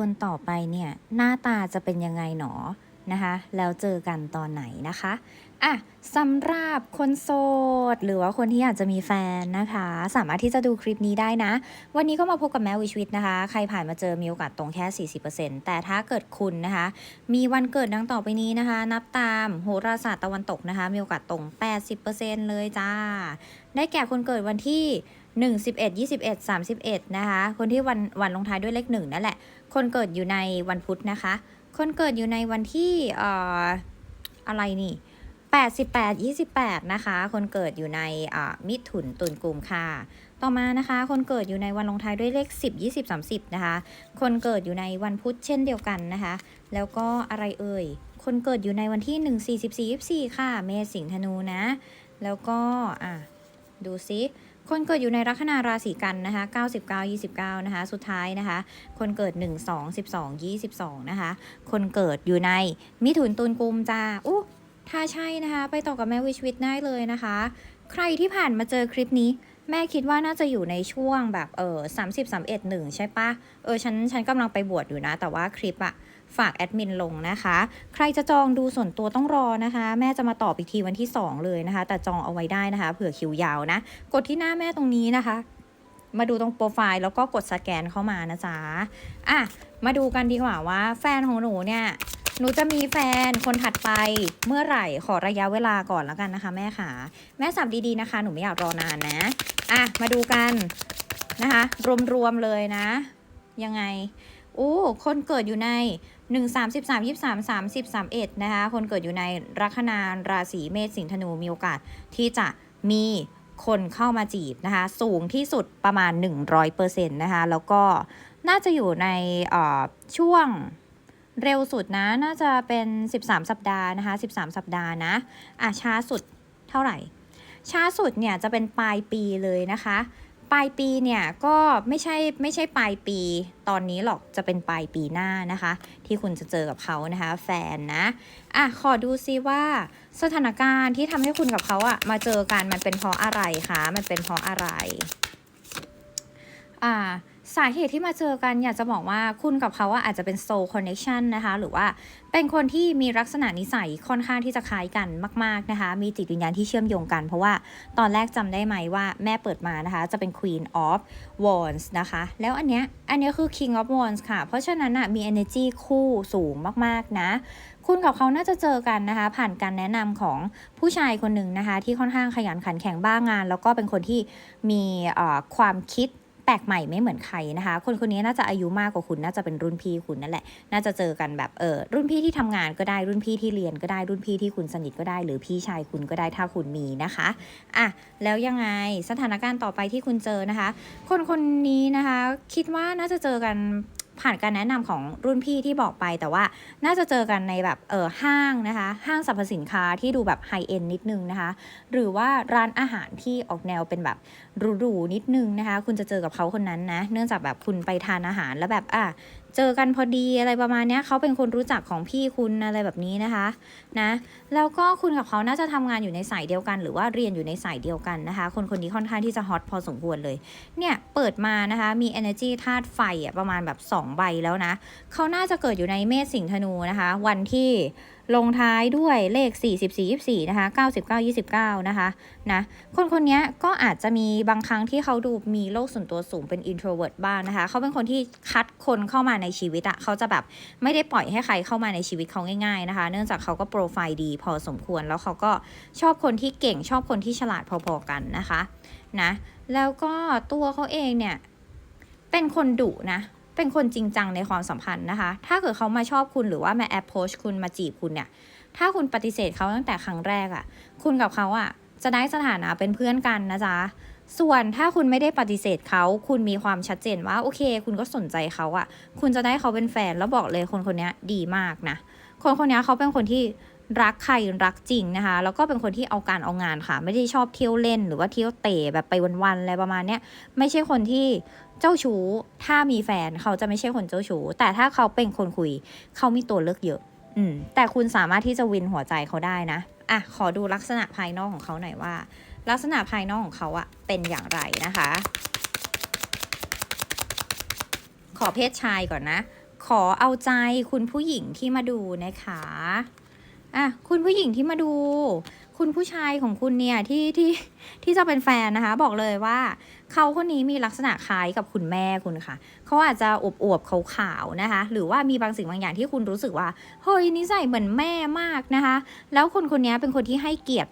คนต่อไปเนี่ยหน้าตาจะเป็นยังไงหนอนะคะ แล้วเจอกันตอนไหนนะคะอะสำหรับคนโสด หรือว่าคนที่อยากจะมีแฟนนะคะ สามารถที่จะดูคลิปนี้ได้นะ วันนี้ก็มาพบกับแมววิชวิตนะคะ ใครผ่านมาเจอมีโอกาสตรงแค่ 40%แต่ถ้าเกิดคุณนะคะ มีวันเกิดดังต่อไปนี้นะคะ นับตามโหราศาสตร์ตะวันตกนะคะ มีโอกาสตรง 80%เลยจ้า ได้แก่คนเกิดวันที่ 1 11 21 31 นะคะ คนที่วันวันลงท้ายด้วยเลขหนึ่งนั่นแหละ คนเกิดอยู่ในวันพุธนะคะ คนเกิดอยู่ในวันที่เอ่ออะไรนี่88 28 นะคะ คนเกิดอยู่ในมิถุนตุลกุมค่ะ ต่อมานะคะ คนเกิดอยู่ในวันลงท้ายด้วยเลข 10 20 30 นะคะ คนเกิดอยู่ในวันพุธเช่นเดียวกันนะคะ แล้วก็อะไรเอ่ย คนเกิดอยู่ในวันที่ 1 4 14 24 ค่ะ เมษสิงห์ธนูนะ แล้วก็อะดูซิ คนเกิดอยู่ในลัคนาราศีกันนะคะ99 29นะคะ สุดท้ายนะคะ คนเกิด 1 2 12 22 นะคะ คนเกิดอยู่ในมิถุนตุลกุมจ้าอู้ถ้าใช่นะคะ ไปต่อกับแม่วิชวิตได้เลยนะคะ ใครที่ผ่านมาเจอคลิปนี้ แม่คิดว่าน่าจะอยู่ในช่วงแบบเออ30 31 1ใช่ปะเออฉันฉันกำลังไปบวชอยู่นะ แต่ว่าคลิปอะฝากแอดมินลงนะคะ ใครจะจองดูส่วนตัวต้องรอนะคะ แม่จะมาตอบอีกทีวันที่ 2 เลยนะคะ แต่จองเอาไว้ได้นะคะ เผื่อคิวยาวนะ กดที่หน้าแม่ตรงนี้นะคะ มาดูตรงโปรไฟล์แล้วก็กดสแกนเข้ามานะจ๊ะอะ มาดูกันดีกว่าว่า แฟนของหนูเนี่ย หนูจะมีแฟนคนถัดไปเมื่อไหร่ขอระยะเวลาก่อนแล้วกันนะคะ แม่ขาแม่สับดีๆนะคะ หนูไม่อยากรอนานนะ อะ มาดูกันนะคะ รวมๆเลยนะ ยังไงโอ้คนเกิดอยู่ใน 1 3 3 23 30 31นะคะ คนเกิดอยู่ในลัคนาราศีเมษสิงห์ธนูมีโอกาสที่จะมีคนเข้ามาจีบนะคะ สูงที่สุดประมาณ 100%นะคะ แล้วก็น่าจะอยู่ในช่วงเร็วสุดนะ น่าจะเป็น 13 สัปดาห์นะคะ 13 สัปดาห์นะ อะช้าสุดเท่าไหร่ ช้าสุดเนี่ยจะเป็นปลายปีเลยนะคะ ปลายปีเนี่ยก็ไม่ใช่ไม่ใช่ปลายปี ตอนนี้หรอกจะเป็นปลายปีหน้านะคะ ที่คุณจะเจอกับเขานะคะ แฟนนะอะขอดูซิว่า สถานการณ์ที่ทำให้คุณกับเขาอะมาเจอกันมันเป็นเพราะอะไรคะมันเป็นเพราะอะไรอ่า สาเหตุที่มาเจอกันอยากจะบอกว่าคุณกับเขาอะอาจจะเป็น soul connection นะคะ หรือว่าเป็นคนที่มีลักษณะนิสัยค่อนข้างที่จะคล้ายกันมาก ๆนะคะ มีจิตวิญญาณที่เชื่อมโยงกัน เพราะว่าตอนแรกจำได้ไหมว่าแม่เปิดมานะคะ จะเป็น Queen of Wands นะคะ แล้วอันเนี้ยอันเนี้ยคือ King of Wands ค่ะ เพราะฉะนั้นอะมี energy คู่สูงมากๆนะคุณกับเขาน่าจะเจอกันนะคะ ผ่านการแนะนำของผู้ชายคนหนึ่งนะคะ ที่ค่อนข้างขยันขันแข็งบ้างงาน แล้วก็เป็นคนที่มีความคิด ปลกใหม่ไม่เหมือนใครนะคะ คนคนนี้น่าจะอายุมากกว่าคุณน่าจะเป็นรุ่นพี่คุณนั่นแหละ น่าจะเจอกันแบบเออรุ่นพี่ที่ทำงานก็ได้รุ่นพี่ที่เรียนก็ได้รุ่นพี่ที่คุณสนิทก็ได้ หรือพี่ชายคุณก็ได้ถ้าคุณมีนะคะอะแล้วยังไงสถานการณ์ต่อไปที่คุณเจอนะคะ คนคนนี้นะคะคิดว่าน่าจะเจอกันผ่านการแนะนำของรุ่นพี่ที่บอกไปแต่ว่าน่าจะเจอกันในแบบเออห้างนะคะ ห้างสรรพสินค้าที่ดูแบบไฮเอ็นนิดนึงนะคะ หรือว่าร้านอาหารที่ออกแนวเป็นแบบหรูๆนิดนึงนะคะ คุณจะเจอกับเขาคนนั้นนะ เนื่องจากแบบคุณไปทานอาหารแล้วแบบอะเจอกันพอดีอะไรประมาณเนี้ยเขาเป็นคนรู้จักของพี่คุณอะไรแบบนี้นะคะนะแล้วก็คุณกับเขาน่าจะทำงานอยู่ในสายเดียวกัน หรือว่าเรียนอยู่ในสายเดียวกันนะคะ คนคนนี้ค่อนข้างที่จะฮอตพอสมควรเลย เนี่ยเปิดมานะคะมี energy ธาตุไฟอะประมาณแบบ 2 ใบแล้วนะเขาน่าจะเกิดอยู่ในเมษสิงห์ธนูนะคะ วันที่ ลงท้ายด้วยเลข 44 24นะคะ99 29นะคะนะคนคนนี้ก็อาจจะมีบางครั้งที่เขาดูมีโลกส่วนตัวสูงเป็น introvert บ้างนะคะเขาเป็นคนที่คัดคนเข้ามาในชีวิตอะเขาจะแบบไม่ได้ปล่อยให้ใครเข้ามาในชีวิตเขาง่ายๆนะคะ เนื่องจากเขาก็โปรไฟล์ดีพอสมควรแล้วเขาก็ชอบคนที่เก่งชอบคนที่ฉลาดพอๆกันนะคะนะแล้วก็ตัวเขาเองเนี่ยเป็นคนดุนะ เป็นคนจริงจังในความสัมพันธ์นะคะ ถ้าเกิดเขามาชอบคุณหรือว่ามาแอปโพสคุณมาจีบคุณเนี่ย ถ้าคุณปฏิเสธเขาตั้งแต่ครั้งแรกอะ่ะ คุณกับเขาอะ่ะ จะได้สถานะเป็นเพื่อนกันนะจ๊ะ ส่วนถ้าคุณไม่ได้ปฏิเสธเขา คุณมีความชัดเจนว่าโอเค คุณก็สนใจเขาอะ่ะ คุณจะได้เขาเป็นแฟนแล้วบอกเลยคนคนนี้ดีมากนะ คนคนนี้เขาเป็นคนที่รักใครรักจริงนะคะ แล้วก็เป็นคนที่เอาการเอางานค่ะ ไม่ได้ชอบเที่ยวเล่นหรือว่าเที่ยวเตะแบบไปวันๆอะไรประมาณเนี้ยไม่ใช่คนที่ เจ้าชู้ถ้ามีแฟนเขาจะไม่ใช่คนเจ้าชู้แต่ถ้าเขาเป็นคนคุย เขามีตัวเลือกเยอะ อืม แต่คุณสามารถที่จะวินหัวใจเขาได้นะอะขอดูลักษณะภายนอกของเขาหน่อยว่า ลักษณะภายนอกของเขาอะเป็นอย่างไรนะคะ ขอเพศชายก่อนนะ ขอเอาใจคุณผู้หญิงที่มาดูนะคะ อะคุณผู้หญิงที่มาดู คุณผู้ชายของคุณเนี่ยที่ที่ที่จะเป็นแฟนนะคะ บอกเลยว่าเขาคนนี้มีลักษณะคล้ายกับคุณแม่คุณค่ะเขาอาจจะอวบอวบขาวๆนะคะ หรือว่ามีบางสิ่งบางอย่างที่คุณรู้สึกว่าเฮ้ยนิสัยเหมือนแม่มากนะคะ แล้วคนคนนี้เป็นคนที่ให้เกียรติ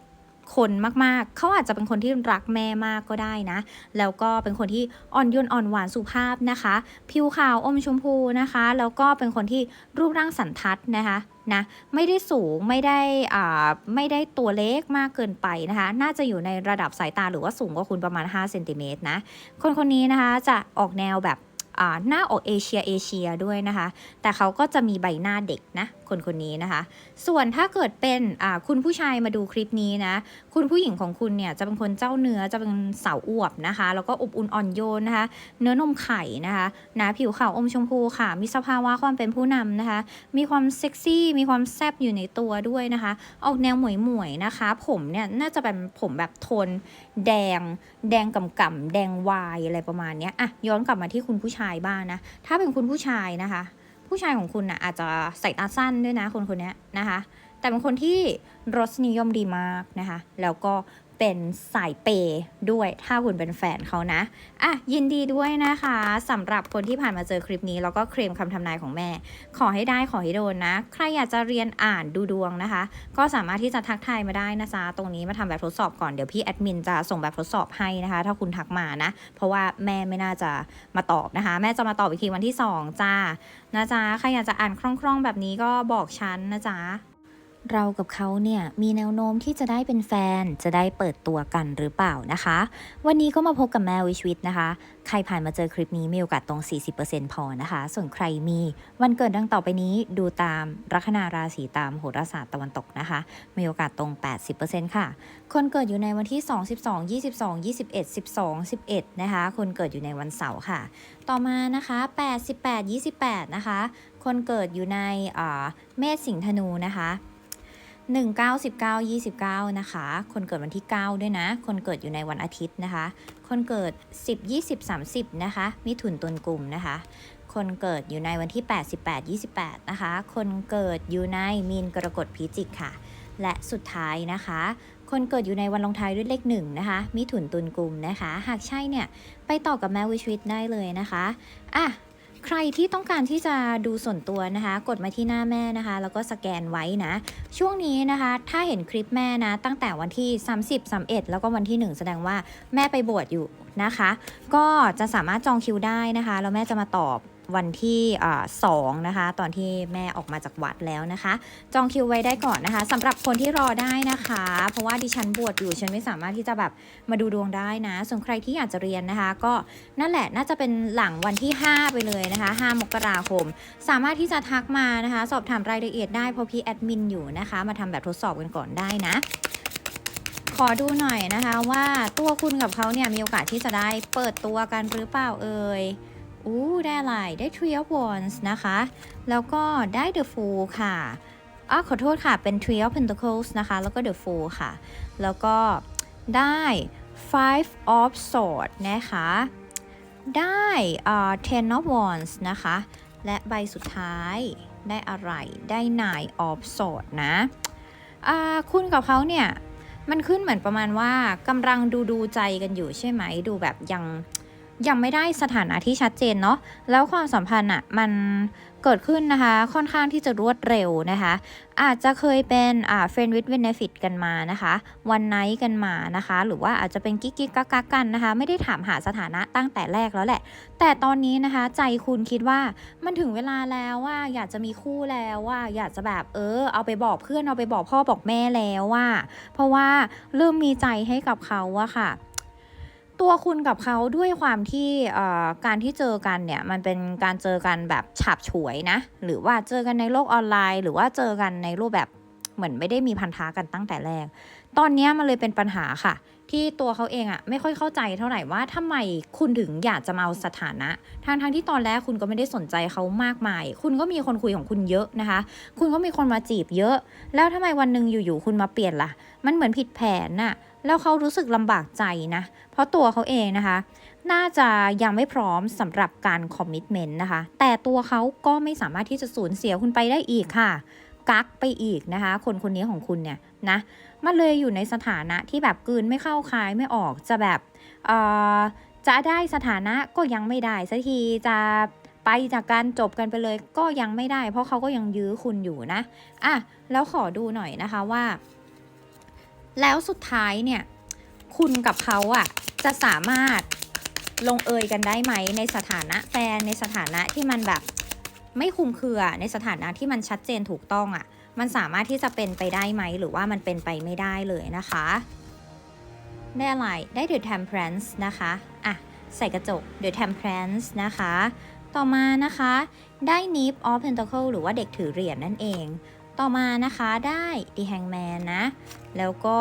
คนมากๆ เขาอาจจะเป็นคนที่รักแม่มากก็ได้นะ แล้วก็เป็นคนที่อ่อนโยนอ่อนหวานสุภาพนะคะ ผิวขาวอมชมพูนะคะ แล้วก็เป็นคนที่รูปร่างสันทัดนะคะนะไม่ได้สูงไม่ได้อ่าไม่ได้ตัวเล็กมากเกินไปนะคะ น่าจะอยู่ในระดับสายตาหรือว่าสูงกว่าคุณประมาณ5เซนติเมตรนะ คนคนนี้นะคะจะออกแนวแบบอ่าหน้าออกเอเชียเอเชียด้วยนะคะ แต่เขาก็จะมีใบหน้าเด็กนะ คนคนนี้นะคะ ส่วนถ้าเกิดเป็นคุณผู้ชายมาดูคลิปนี้นะ คุณผู้หญิงของคุณเนี่ยจะเป็นคนเจ้าเนื้อจะเป็นสาวอวบนะคะ แล้วก็อบอุ่นอ่อนโยนนะคะ เนื้อนมไข่นะคะนะผิวขาวอมชมพูค่ะ มีสภาวะความเป็นผู้นำนะคะ มีความเซ็กซี่ มีความแซ่บอยู่ในตัวด้วยนะคะ ออกแนวหมวยหมวยๆนะคะ ผมเนี่ยน่าจะเป็นผมแบบโทนแดง แดงกำกำๆแดงวายอะไรประมาณนี้อะย้อนกลับมาที่คุณผู้ชายบ้างนะ ถ้าเป็นคุณผู้ชายนะคะ ผู้ชายของคุณนะ่ะอาจจะใส่ตาสั้นด้วยนะคนคนนี้นะคะ แต่เป็นคนที่รสนิยมดีมากนะคะ แล้วก็ เป็นสายเปย์ด้วยถ้าคุณเป็นแฟนเขานะอะยินดีด้วยนะคะสำหรับคนที่ผ่านมาเจอคลิปนี้ แล้วก็เคลมคำทำนายของแม่ ขอให้ได้ขอให้โดนนะ ใครอยากจะเรียนอ่านดูดวงนะคะ ก็สามารถที่จะทักทายมาได้นะจ๊ะตรงนี้มาทำแบบทดสอบก่อนเดี๋ยวพี่แอดมินจะส่งแบบทดสอบให้นะคะ ถ้าคุณทักมานะ เพราะว่าแม่ไม่น่าจะมาตอบนะคะ แม่จะมาตอบอีกทีวันที่ 2 จ้านะจ๊ะใครอยากจะอ่านคล่องๆแบบนี้ก็บอกฉันนะจ๊ะ เรากับเขาเนี่ยมีแนวโน้มที่จะได้เป็นแฟนจะได้เปิดตัวกันหรือเปล่านะคะ วันนี้ก็มาพบกับแมววิชวิตนะคะ ใครผ่านมาเจอคลิปนี้มีโอกาสตรง 40%พอนะคะ ส่วนใครมีวันเกิดดังต่อไปนี้ดูตามลัคนาราศีตามโหราศาสตร์ตะวันตกนะคะ มีโอกาสตรง 80%ค่ะ คนเกิดอยู่ในวันที่ 2 12 22 21 12 11 นะคะ คนเกิดอยู่ในวันเสาร์ค่ะ ต่อมานะคะ 88 28 นะคะ คนเกิดอยู่ในเมษสิงห์ธนูนะคะ 19 19 29 นะคะ คนเกิดวันที่ 9 ด้วยนะ คนเกิดอยู่ในวันอาทิตย์นะคะ คนเกิด 10 20 30 นะคะ มิถุนตุลกลุ่มนะคะ คนเกิดอยู่ในวันที่ 8 18 28 นะคะ คนเกิดอยู่ในมีนกรกฎพิจิกค่ะ และสุดท้ายนะคะ คนเกิดอยู่ในวันลงท้ายด้วยเลขหนึ่งนะคะ มิถุนตุลกลุ่มนะคะ หากใช่เนี่ย ไปต่อกับแม่วิชวิตได้เลยนะคะ อะ ใครที่ต้องการที่จะดูส่วนตัวนะคะ กดมาที่หน้าแม่นะคะ แล้วก็สแกนไว้นะ ช่วงนี้นะคะ ถ้าเห็นคลิปแม่นะ ตั้งแต่วันที่ 30 31 แล้วก็วันที่ 1 แสดงว่าแม่ไปบวชอยู่นะคะ ก็จะสามารถจองคิวได้นะคะ แล้วแม่จะมาตอบ วันที่สองนะคะ ตอนที่แม่ออกมาจากวัดแล้วนะคะ จองคิวไว้ได้ก่อนนะคะสำหรับคนที่รอได้นะคะ เพราะว่าดิฉันบวชอยู่ฉันไม่สามารถที่จะแบบมาดูดวงได้นะ ส่วนใครที่อยากจะเรียนนะคะ ก็นั่นแหละน่าจะเป็นหลังวันที่ 5 ไปเลยนะคะ 5 มกราคม สามารถที่จะทักมานะคะ สอบถามรายละเอียดได้เพราะพี่แอดมินอยู่นะคะ มาทำแบบทดสอบกันก่อนได้นะขอดูหน่อยนะคะว่าตัวคุณกับเขาเนี่ยมีโอกาสที่จะได้เปิดตัวกันหรือเปล่าเอ่ย อู้ได้อะไร ได้ Tree of Wands นะคะ แล้วก็ได้ The Fool ค่ะอะขอโทษค่ะ เป็น Tree of Pentacles นะคะ แล้วก็ The Fool ค่ะ แล้วก็ได้ Five of Swords นะคะ ได้อ่า Ten of Wands นะคะ และใบสุดท้ายได้อะไร ได้ Nine of Swords นะอ่าคุณกับเขาเนี่ย มันขึ้นเหมือนประมาณว่ากำลังดูดูใจกันอยู่ใช่ไหม ดูแบบยัง ยังไม่ได้สถานะที่ชัดเจนเนาะแล้วความสัมพันธ์อะมันเกิดขึ้นนะคะ ค่อนข้างที่จะรวดเร็วนะคะ อาจจะเคยเป็นอ่า friend with benefit กันมานะคะวันไนท์กันมานะคะ หรือว่าอาจจะเป็นกิ๊กกิ๊กกักกักกันนะคะ ไม่ได้ถามหาสถานะตั้งแต่แรกแล้วแหละ แต่ตอนนี้นะคะ ใจคุณคิดว่ามันถึงเวลาแล้วว่าอยากจะมีคู่แล้วว่าอยากจะแบบเออ เอาไปบอกเพื่อนเอาไปบอกพ่อบอกแม่แล้วว่า เพราะว่าเริ่มมีใจให้กับเขาอะค่ะ ตัวคุณกับเขาด้วยความที่การที่เจอกันเนี่ยมันเป็นการเจอกันแบบฉาบฉวยนะ หรือว่าเจอกันในโลกออนไลน์ หรือว่าเจอกันในรูปแบบเหมือนไม่ได้มีพันธะกันตั้งแต่แรก ตอนนี้มันเลยเป็นปัญหาค่ะ ที่ตัวเขาเองอะไม่ค่อยเข้าใจเท่าไหร่ว่าทำไมคุณถึงอยากจะมาเอาสถานะทางทางๆที่ตอนแรกคุณก็ไม่ได้สนใจเขามากมาย คุณก็มีคนคุยของคุณเยอะนะคะ คุณก็มีคนมาจีบเยอะ แล้วทำไมวันหนึ่งอยู่ๆคุณมาเปลี่ยนล่ะ มันเหมือนผิดแผนน่ะ แล้วเขารู้สึกลำบากใจนะ เพราะตัวเขาเองนะคะ น่าจะยังไม่พร้อมสำหรับการคอมมิ t เมนต์นะคะ แต่ตัวเขาก็ไม่สามารถที่จะสูญเสียคุณไปได้อีกค่ะ กักไปอีกนะคะ คนคนนี้ของคุณเนี่ยนะมันเลยอยู่ในสถานะที่แบบกืนไม่เข้าคายไม่ออกจะแบบเอ่อจะได้สถานะก็ยังไม่ได้สักทีจะไปจากการจบกันไปเลยก็ยังไม่ได้ เพราะเขาก็ยังยื้อคุณอยู่นะอะแล้วขอดูหน่อยนะคะว่า แล้วสุดท้ายเนี่ย คุณกับเขาอะจะสามารถลงเอยกันได้ไหมในสถานะแฟนในสถานะที่มันแบบไม่คุมเครือในสถานะที่มันชัดเจนถูกต้องอะมันสามารถที่จะเป็นไปได้ไหม หรือว่ามันเป็นไปไม่ได้เลยนะคะ ได้อะไร ได้ The Temperance นะคะ อะ ใส่กระจก The Temperance นะคะ ต่อมานะคะ ได้ Nip of Pentacle หรือว่าเด็กถือเหรียญนั่นเอง ต่อมานะคะได้ The Hangman นะ แล้วก็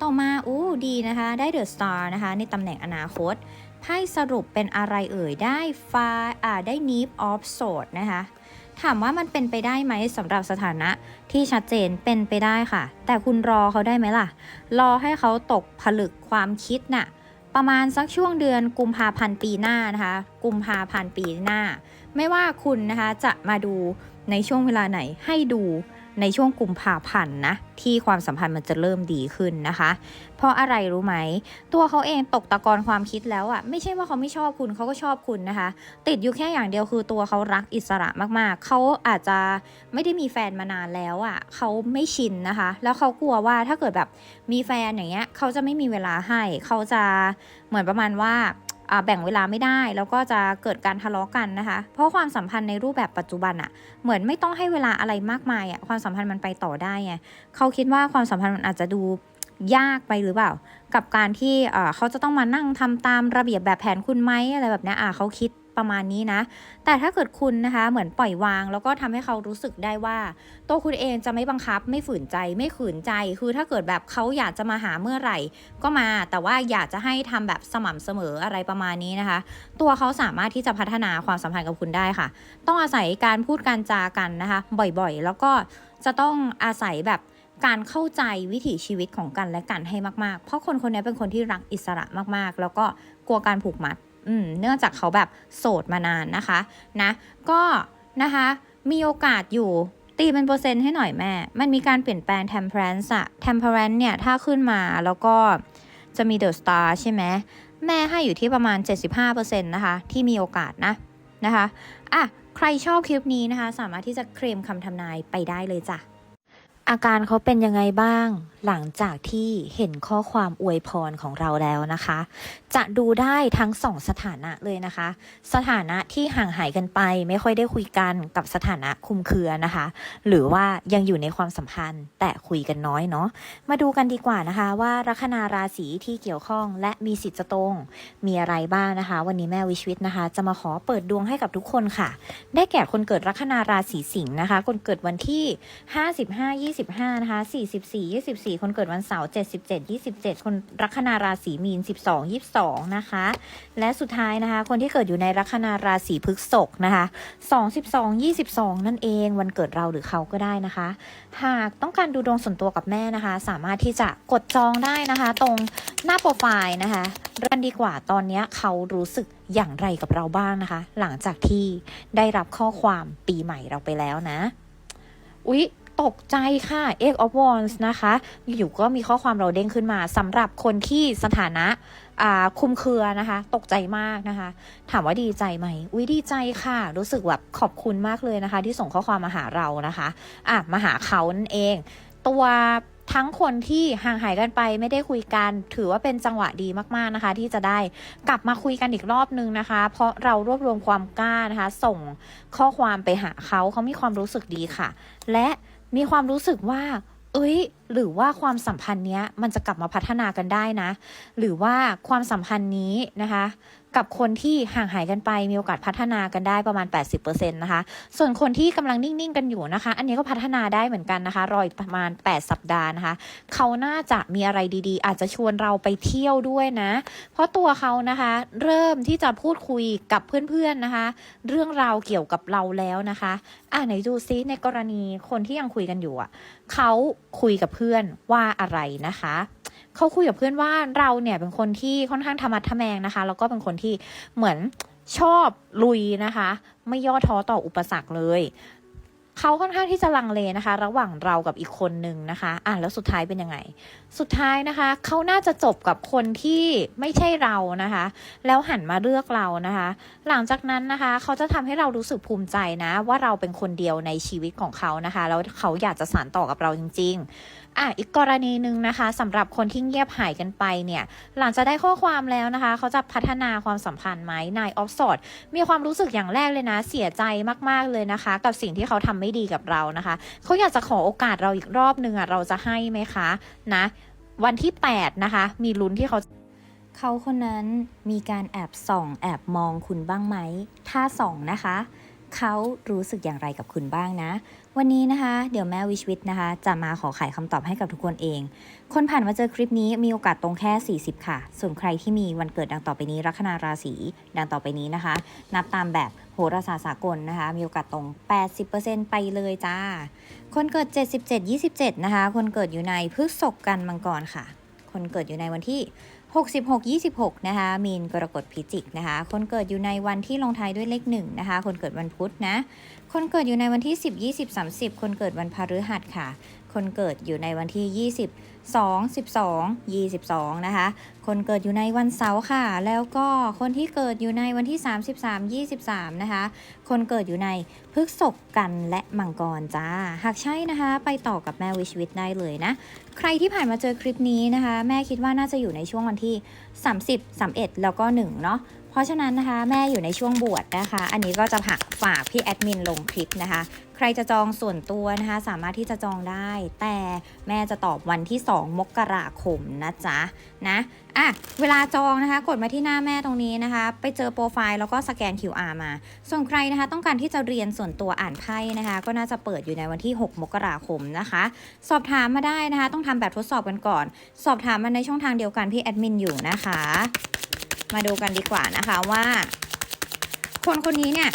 ต่อมาอู้ดีนะคะ ได้ The Star นะคะ ในตำแหน่งอนาคต ไพ่สรุปเป็นอะไรเอ่ย ได้ฟาอ่าได้ Nip of Sword นะคะ ถามว่ามันเป็นไปได้ไหมสำหรับสถานะที่ชัดเจนเป็นไปได้ค่ะ แต่คุณรอเขาได้ไหมล่ะ รอให้เขาตกผลึกความคิดน่ะประมาณสักช่วงเดือนกุมภาพันธ์ปีหน้านะคะ กุมภาพันธ์ปีหน้า ไม่ว่าคุณนะคะจะมาดูในช่วงเวลาไหนให้ดู ในช่วงกุมภาพันธ์นะที่ความสัมพันธ์มันจะเริ่มดีขึ้นนะคะ เพราะอะไรรู้ไหม ตัวเขาเองตกตะกอนความคิดแล้วอะ่ะไม่ใช่ว่าเขาไม่ชอบคุณเขาก็ชอบคุณนะคะ ติดอยู่แค่อย่างเดียวคือตัวเขารักอิสระมากๆ เขาอาจจะไม่ได้มีแฟนมานานแล้วอะ่ะเขาไม่ชินนะคะ แล้วเขากลัวว่าถ้าเกิดแบบมีแฟนอย่างเงี้ยเขาจะไม่มีเวลาให้เขาจะเหมือนประมาณว่า แบ่งเวลาไม่ได้ แล้วก็จะเกิดการทะเลาะกันนะคะ เพราะความสัมพันธ์ในรูปแบบปัจจุบันอะเหมือนไม่ต้องให้เวลาอะไรมากมายอะความสัมพันธ์มันไปต่อได้ไงเขาคิดว่าความสัมพันธ์มันอาจจะดูยากไปหรือเปล่า กับการที่เขาจะต้องมานั่งทำตามระเบียบแบบแผนคุณไหมอะไรแบบนี้อะเขาคิด ประมาณนี้นะ แต่ถ้าเกิดคุณนะคะเหมือนปล่อยวาง แล้วก็ทำให้เขารู้สึกได้ว่า ตัวคุณเองจะไม่บังคับ ไม่ฝืนใจ ไม่ขืนใจ คือถ้าเกิดแบบเขาอยากจะมาหาเมื่อไหร่ ก็มา แต่ว่าอยากจะให้ทำแบบสม่ำเสมออะไรประมาณนี้นะคะ ตัวเขาสามารถที่จะพัฒนาความสัมพันธ์กับคุณได้ค่ะ ต้องอาศัยการพูดการจากันนะคะ บ่อยๆ แล้วก็จะต้องอาศัยแบบการเข้าใจวิถีชีวิตของกันและกันให้มากๆ เพราะคนคนนี้เป็นคนที่รักอิสระมากๆ แล้วก็กลัวการผูกมัด อืมเนื่องจากเขาแบบโสดมานานนะคะนะก็นะคะมีโอกาสอยู่ตีเป็นเปอร์เซ็นต์ให้หน่อยแม่ มันมีการเปลี่ยนแปลง temperance อะ temperance เนี่ย ถ้าขึ้นมาแล้วก็จะมี the star ใช่ไหม แม่ให้อยู่ที่ประมาณ 75%นะคะ ที่มีโอกาสนะนะคะอะใครชอบคลิปนี้นะคะ สามารถที่จะเคลมคำทำนายไปได้เลยจ้ะ อาการเขาเป็นยังไงบ้าง หลังจากที่เห็นข้อความอวยพรของเราแล้วนะคะ จะดูได้ทั้งสองสถานะเลยนะคะ สถานะที่ห่างหายกันไปไม่ค่อยได้คุยกันกับสถานะคุมเครือนะคะ หรือว่ายังอยู่ในความสัมพันธ์แต่คุยกันน้อยเนาะมาดูกันดีกว่านะคะว่าลัคนาราศีที่เกี่ยวข้องและมีสิทธิ์จะตรง มีอะไรบ้างนะคะ วันนี้แม่วิชวิตนะคะ จะมาขอเปิดดวงให้กับทุกคนค่ะ ได้แก่คนเกิดลัคนาราศีสิงห์นะคะ คนเกิดวันที่ 55 25นะคะ44 24คนเกิดวันเสาร์77 27 คนลัคนาราศีมีน 12 22 นะคะ และสุดท้ายนะคะ คนที่เกิดอยู่ในลัคนาราศีพฤษภนะคะ2 12 22 นั่นเองวันเกิดเราหรือเขาก็ได้นะคะ หากต้องการดูดวงส่วนตัวกับแม่นะคะ สามารถที่จะกดจองได้นะคะ ตรงหน้าโปรไฟล์นะคะเริ่มดีกว่าตอนนี้เขารู้สึกอย่างไรกับเราบ้างนะคะ หลังจากที่ได้รับข้อความปีใหม่เราไปแล้วนะ อุ๊ย ตกใจค่ะ Egg of Wands นะคะ อยู่ก็มีข้อความเราเด้งขึ้นมาสำหรับคนที่สถานะคุมเครือนะคะ ตกใจมากนะคะ ถามว่าดีใจไหมอุ๊ยดีใจค่ะ รู้สึกแบบขอบคุณมากเลยนะคะ ที่ส่งข้อความมาหาเรานะคะอะมาหาเขานั่นเอง ตัวทั้งคนที่ห่างหายกันไปไม่ได้คุยกัน ถือว่าเป็นจังหวะดีมากๆนะคะ ที่จะได้กลับมาคุยกันอีกรอบนึงนะคะ เพราะเรารวบรวมความกล้านะคะ ส่งข้อความไปหาเขาเขามีความรู้สึกดีค่ะ และ มีความรู้สึกว่า เอ้ย หรือว่าความสัมพันธ์เนี้ยมันจะกลับมาพัฒนากันได้นะ หรือว่าความสัมพันธ์นี้นะคะ กับคนที่ห่างหายกันไปมีโอกาสพัฒนากันได้ประมาณ 80%นะคะ ส่วนคนที่กำลังนิ่ง ๆ กันอยู่นะคะ อันนี้ก็พัฒนาได้เหมือนกันนะคะ รออีกประมาณ 8 สัปดาห์นะคะ เขาน่าจะมีอะไรดีๆ อาจจะชวนเราไปเที่ยวด้วยนะ เพราะตัวเขานะคะ เริ่มที่จะพูดคุยกับเพื่อนๆนะคะ เรื่องราวเกี่ยวกับเราแล้วนะคะ อะไหนดูซิในกรณีคนที่ยังคุยกันอยู่อะเขาคุยกับเพื่อนว่าอะไรนะคะ เขาคุยกับเพื่อนว่าเราเนี่ยเป็นคนที่ค่อนข้างธรรมัดทะแมงนะคะ แล้วก็เป็นคนที่เหมือนชอบลุยนะคะ ไม่ย่อท้อต่ออุปสรรคเลยเขาค่อนข้างที่จะลังเลนะคะ ระหว่างเรากับอีกคนนึงนะคะ อะแล้วสุดท้ายเป็นยังไง สุดท้ายนะคะเขาน่าจะจบกับคนที่ไม่ใช่เรานะคะ แล้วหันมาเลือกเรานะคะ หลังจากนั้นนะคะเขาจะทำให้เรารู้สึกภูมิใจนะ ว่าเราเป็นคนเดียวในชีวิตของเขานะคะแล้วเขาอยากจะสานต่อกับเราจริง ๆ อะอีกกรณีหนึ่งนะคะสำหรับคนที่เงียบหายกันไปเนี่ยหลังจากได้ข้อความแล้วนะคะ เขาจะพัฒนาความสัมพันธ์ไหมนายออฟสอดมีความรู้สึกอย่างแรกเลยนะ เสียใจมากๆเลยนะคะ กับสิ่งที่เขาทำไม่ดีกับเรานะคะ เขาอยากจะขอโอกาสเราอีกรอบหนึ่งอะเราจะให้ไหมคะนะวันที่ 8 นะคะ มีลุ้นที่เขาเขาคนนั้นมีการแอบส่องแอบมองคุณบ้างไหม ถ้าส่องนะคะ เขารู้สึกอย่างไรกับคุณบ้างนะ วันนี้นะคะ เดี๋ยวแม่วิชวิตนะคะ จะมาขอไขคำตอบให้กับทุกคนเอง คนผ่านมาเจอคลิปนี้มีโอกาสตรงแค่ 40 ค่ะ ส่วนใครที่มีวันเกิดดังต่อไปนี้ ลัคนาราศีดังต่อไปนี้นะคะ นับตามแบบโหราศาสตร์สากลนะคะ มีโอกาสตรง 80%ไปเลยจ้า คนเกิด 77 27 นะคะ คนเกิดอยู่ในพฤษภกันมังกรค่ะ คนเกิดอยู่ในวันที่ 66 26 นะคะ มีนกรกฎพิจิกนะคะ คนเกิดอยู่ในวันที่ลงท้ายด้วยเลขหนึ่งนะคะ คนเกิดวันพุธนะ คนเกิดอยู่ในวันที่ 10 20 30 คนเกิดวันพฤหัสค่ะ คนเกิดอยู่ในวันที่22 12 22 นะคะ คนเกิดอยู่ในวันเสาร์ค่ะ แล้วก็คนที่เกิดอยู่ในวันที่ 33 23 นะคะ คนเกิดอยู่ในพฤกษภกันและมังกรจ้า หากใช่นะคะ ไปต่อกับแม่วิชวิตได้เลยนะ ใครที่ผ่านมาเจอคลิปนี้นะคะ แม่คิดว่าน่าจะอยู่ในช่วงวันที่ 30 31 แล้วก็1เนาะเพราะฉะนั้นนะคะ แม่อยู่ในช่วงบวชนะคะ อันนี้ก็จะผักฝากพี่แอดมินลงคลิปนะคะ รจะจองส่วนตัวนะคะ สามารถที่จะจองได้ แต่แม่จะตอบวันที่ 2 มกราคมนะจ๊ะนะอะเวลาจองนะคะ กดมาที่หน้าแม่ตรงนี้นะคะ ไปเจอโปรไฟล์แล้วก็สแกน QR มา ส่วนใครนะคะ ต้องการที่จะเรียนส่วนตัวอ่านไพ่นะคะ ก็น่าจะเปิดอยู่ในวันที่ 6 มกราคมนะคะ สอบถามมาได้นะคะ ต้องทำแบบทดสอบกันก่อน สอบถามมาในช่องทางเดียวกันที่แอดมินอยู่นะคะ มาดูกันดีกว่านะคะว่า คนคนนี้เนี่ย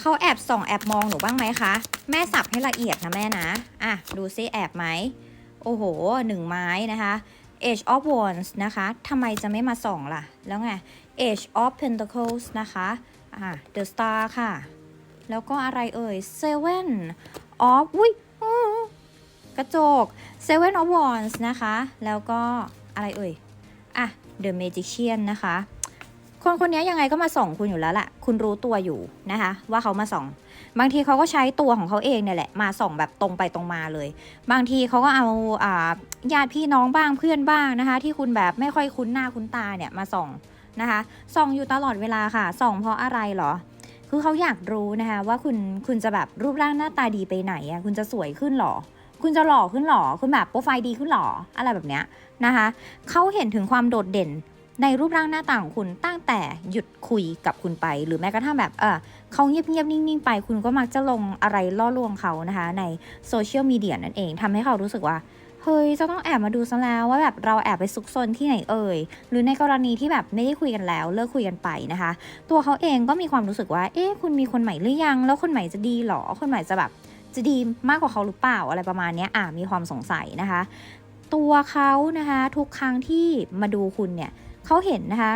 เขาแอบส่องแอบมองหนูบ้างไหมคะ แม่สับให้ละเอียดนะแม่นะ อะ ดูซิแอบไหม โอ้โหหนึ่งไม้นะคะ Age of Wands นะคะทำไมจะไม่มาส่องล่ะ แล้วไง Age of Pentacles นะคะ อะ The Star ค่ะ แล้วก็อะไรเอ่ย Seven of อุ้ยกระจก Seven of Wands นะคะ แล้วก็อะไรเอ่ย อะ The Magician นะคะ คนคนนี้ยังไงก็มาส่องคุณอยู่แล้วแหละคุณรู้ตัวอยู่นะคะ ว่าเขามาส่อง บางทีเขาก็ใช้ตัวของเขาเองเนี่ยแหละ มาส่องแบบตรงไปตรงมาเลย บางทีเขาก็เอาญาติพี่น้องบ้างเพื่อนบ้างนะคะ ที่คุณแบบไม่ค่อยคุ้นหน้าคุ้นตาเนี่ยมาส่องนะคะส่องอยู่ตลอดเวลาค่ะส่องเพราะอะไรหรอ คือเขาอยากรู้นะคะว่าคุณคุณจะแบบรูปร่างหน้าตาดีไปไหนอะคุณจะสวยขึ้นหรอ คุณจะหล่อขึ้นหรอ คุณแบบโปรไฟล์ดีขึ้นหรอ อะไรแบบเนี้ยนะคะเขาเห็นถึงความโดดเด่น ในรูปร่างหน้าต่าของคุณตั้งแต่หยุดคุยกับคุณไป หรือแม้กระทั่งแบบเออเขาเงียบๆนิ่งๆไป คุณก็มักจะลงอะไรล่อลวงเขานะคะ ในโซเชียลมีเดียนั่นเองทำให้เขารู้สึกว่าเฮ้ยจะต้องแอบมาดูซะแล้วว่าแบบเราแอบไปซุกซนที่ไหนเอ่ยหรือในกรณีที่แบบไม่ได้คุยกันแล้ว เลิกคุยกันไปนะคะ ตัวเขาเองก็มีความรู้สึกว่า เอ๊ะคุณมีคนใหม่หรือยัง แล้วคนใหม่จะดีหรอ คนใหม่จะแบบจะดีมากกว่าเขาหรือเปล่าอะไรประมาณนี้อ่ามีความสงสัยนะคะ ตัวเขานะคะ ทุกครั้งที่มาดูคุณเนี่ย เขาเห็นนะคะ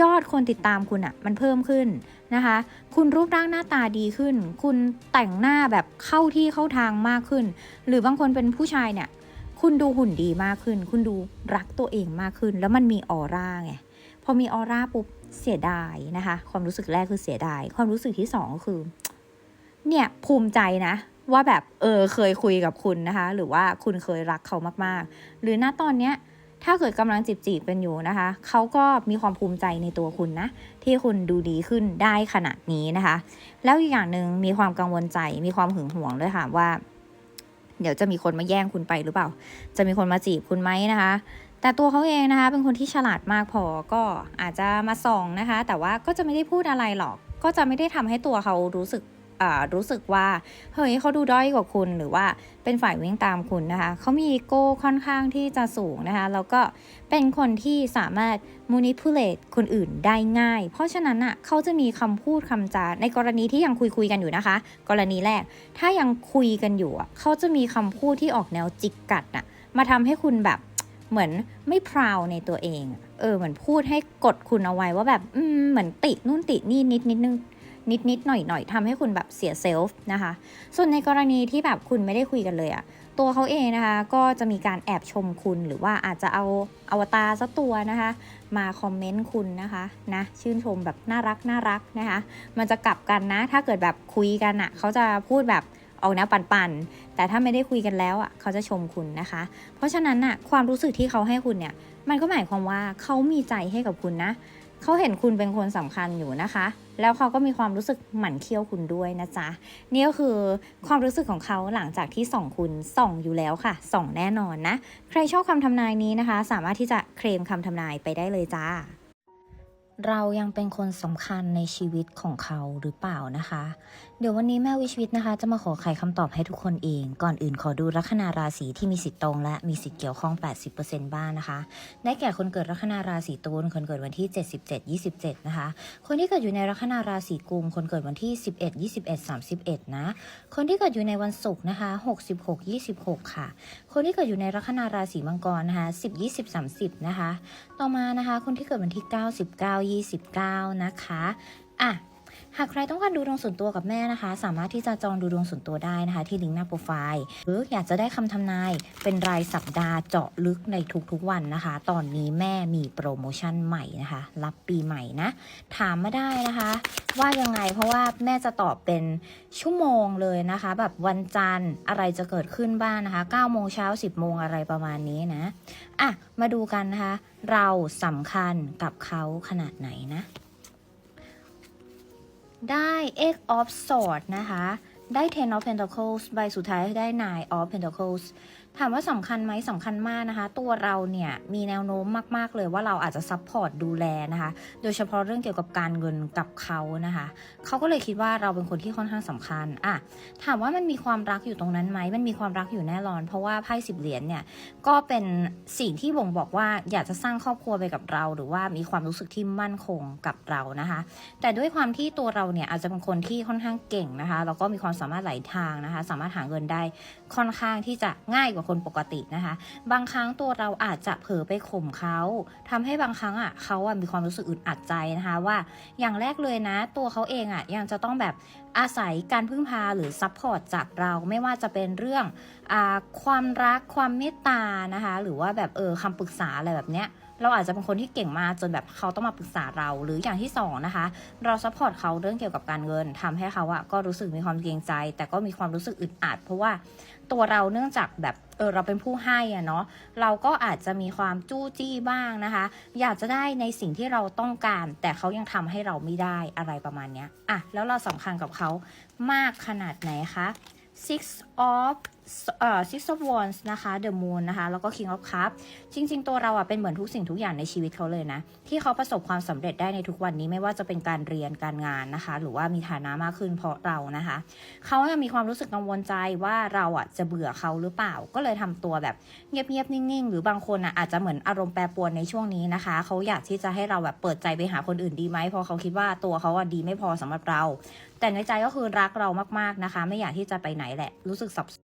ยอดคนติดตามคุณอะ่ะมันเพิ่มขึ้นนะคะ คุณรูปร่างหน้าตาดีขึ้น คุณแต่งหน้าแบบเข้าที่เข้าทางมากขึ้น หรือบางคนเป็นผู้ชายเนี่ย คุณดูหุ่นดีมากขึ้น คุณดูรักตัวเองมากขึ้น แล้วมันมีออร่าไงพอมีออร่าปุ๊บเสียดายนะคะ ความรู้สึกแรกคือเสียดาย ความรู้สึกที่สองก็คือ เนี่ยภูมิใจนะว่าแบบเออเคยคุยกับคุณนะคะ หรือว่าคุณเคยรักเขามากๆ หรือณตอนเนี้ย ถ้าเกิดกำลังจีบจีบกันอยู่นะคะ เขาก็มีความภูมิใจในตัวคุณนะ ที่คุณดูดีขึ้นได้ขนาดนี้นะคะ แล้วอีกอย่างหนึ่งมีความกังวลใจ มีความหึงหวงด้วยค่ะว่า เดี๋ยวจะมีคนมาแย่งคุณไปหรือเปล่า จะมีคนมาจีบคุณไหมนะคะแต่ตัวเขาเองนะคะ เป็นคนที่ฉลาดมากพอก็อาจจะมาส่องนะคะ แต่ว่าก็จะไม่ได้พูดอะไรหรอก ก็จะไม่ได้ทำให้ตัวเขารู้สึก รู้สึกว่าเฮ้ยเขาดูด้อยกว่าคุณหรือว่าเป็นฝ่ายวิ่งตามคุณนะคะเขามีอีโก้ค่อนข้างที่จะสูงนะคะแล้วก็เป็นคนที่สามารถ manipulate คนอื่นได้ง่าย เพราะฉะนั้นอะเขาจะมีคำพูดคำจาในกรณีที่ยังคุยคุยกันอยู่นะคะ กรณีแรก ถ้ายังคุยกันอยู่อะเขาจะมีคำพูดที่ออกแนวจิกกัดอะมาทำให้คุณแบบเหมือนไม่พราวในตัวเอง เออเหมือนพูดให้กดคุณเอาไว้ว่าแบบ อืมเหมือนตินู่นตินี่นิดนิดนึง นิดนิดหน่อยหน่อยทำให้คุณแบบเสียเซลฟ์นะคะ ส่วนในกรณีที่แบบคุณไม่ได้คุยกันเลยอะตัวเขาเองนะคะก็จะมีการแอบชมคุณหรือว่าอาจจะเอาอวตารสักตัวนะคะ มาคอมเมนต์คุณนะคะนะชื่นชมแบบน่ารักน่ารักนะคะ มันจะกลับกันนะ ถ้าเกิดแบบคุยกันอะเขาจะพูดแบบออกแนวปั่นๆ แต่ถ้าไม่ได้คุยกันแล้วอะเขาจะชมคุณนะคะ เพราะฉะนั้นอะความรู้สึกที่เขาให้คุณเนี่ย มันก็หมายความว่าเขามีใจให้กับคุณนะ เขาเห็นคุณเป็นคนสำคัญอยู่นะคะ แล้วเขาก็มีความรู้สึกหมั่นเคี้ยวคุณด้วยนะจ๊ะนี่ก็คือความรู้สึกของเขาหลังจากที่ส่องคุณส่องอยู่แล้วค่ะส่องแน่นอนนะ ใครชอบคำทำนายนี้นะคะ สามารถที่จะเคลมคำทำนายไปได้เลยจ้า เรายังเป็นคนสำคัญในชีวิตของเขาหรือเปล่านะคะ เดี๋ยววันนี้แม่วิชวิตนะคะ จะมาขอไขคำตอบให้ทุกคนเอง ก่อนอื่นขอดูลัคนาราศีที่มีสิทธิ์ตรง และมีสิทธิ์เกี่ยวข้อง 80%บ้างนะคะ ได้แก่คนเกิดลัคนาราศีตุลคนเกิดวันที่ 77 27 นะคะ คนที่เกิดอยู่ในลัคนาราศีกุม คนเกิดวันที่ 11 21 31 นะ คนที่เกิดอยู่ในวันศุกร์นะคะ 66 26 ค่ะ คนที่เกิดอยู่ในลัคนาราศีมังกรนะคะ10 20 30 นะคะ ต่อมานะคะ คนที่เกิดวันที่ 9 19 29 นะคะ อะ หากใครต้องการดูดวงส่วนตัวกับแม่นะคะ สามารถที่จะจองดูดวงส่วนตัวได้นะคะ ที่ลิงก์หน้าโปรไฟล์หรืออยากจะได้คำทำนายเป็นรายสัปดาห์เจาะลึกในทุกๆวันนะคะ ตอนนี้แม่มีโปรโมชั่นใหม่นะคะ รับปีใหม่นะ ถามมาได้นะคะ ว่ายังไงเพราะว่าแม่จะตอบเป็นชั่วโมงเลยนะคะ แบบวันจันทร์อะไรจะเกิดขึ้นบ้างนะคะ9โมงเช้า 10 โมงอะไรประมาณนี้นะอะมาดูกันนะคะ เราสำคัญกับเขาขนาดไหนนะ ได้ egg of Swords นะคะ ได้ Ten of Pentacles ใบสุดท้ายได้ Nine of Pentacles ถามว่าสำคัญไหมสำคัญมากนะคะ ตัวเราเนี่ยมีแนวโน้มมาก ๆ เลยว่าเราอาจจะซัพพอร์ตดูแลนะคะ โดยเฉพาะเรื่องเกี่ยวกับการเงินกับเขานะคะเขาก็เลยคิดว่าเราเป็นคนที่ค่อนข้างสำคัญอะถามว่ามันมีความรักอยู่ตรงนั้นไหมมันมีความรักอยู่แน่นอน เพราะว่าไพ่สิบเหรียญเนี่ยก็เป็นสิ่งที่บ่งบอกว่าอยากจะสร้างครอบครัวไปกับเรา หรือว่ามีความรู้สึกที่มั่นคงกับเรานะคะ แต่ด้วยความที่ตัวเราเนี่ยอาจจะเป็นคนที่ค่อนข้างเก่งนะคะแล้วก็มีความสามารถหลายทางนะคะ สามารถหาเงินได้ ค่อนข้างที่จะง่ายกว่าคนปกตินะคะ บางครั้งตัวเราอาจจะเผลอไปข่มเขาทำให้บางครั้งอะเขาอะมีความรู้สึกอึดอัดใจนะคะว่า อย่างแรกเลยนะ ตัวเขาเองอะยังจะต้องแบบอาศัยการพึ่งพาหรือซัพพอร์ตจากเราไม่ว่าจะเป็นเรื่องอความรักความเมตตานะคะหรือว่าแบบเออคำปรึกษาอะไรแบบเนี้ยเราอาจจะเป็นคนที่เก่งมาจนแบบเขาต้องมาปรึกษาเราหรืออย่างที่สองนะคะ เราซัพพอร์ตเขาเรื่องเกี่ยวกับการเงินทำให้เขาอะก็รู้สึกมีความเกรงใจ แต่ก็มีความรู้สึกอึดอัด เพราะว่า ตัวเราเนื่องจากแบบเออเราเป็นผู้ให้อะเนาะเราก็อาจจะมีความจู้จี้บ้างนะคะ อยากจะได้ในสิ่งที่เราต้องการ แต่เขายังทำให้เราไม่ได้อะไรประมาณเนี้ยอะแล้วเราสำคัญกับเขามากขนาดไหนคะ six of เอ่อ six of wands นะคะ the moon นะคะ แล้วก็ king of cups จริง ๆ ตัวเราอะเป็นเหมือนทุกสิ่งทุกอย่างในชีวิตเขาเลยนะ ที่เขาประสบความสำเร็จได้ในทุกวันนี้ไม่ว่าจะเป็นการเรียนการงานนะคะ หรือว่ามีฐานะมากขึ้นเพราะเรานะคะ เขายังมีความรู้สึกกังวลใจว่าเราอะจะเบื่อเขาหรือเปล่า ก็เลยทำตัวแบบเงียบๆนิ่ง ๆ หรือบางคนอะอาจจะเหมือนอารมณ์แปรปรวนในช่วงนี้นะคะ เขาอยากที่จะให้เราแบบเปิดใจไปหาคนอื่นดีไหมเพราะเขาคิดว่าตัวเขาอะดีไม่พอสำหรับเรา แต่ในใจก็คือรักเรามากๆนะคะ ไม่อยากที่จะไปไหนแหละ รู้สึกสับ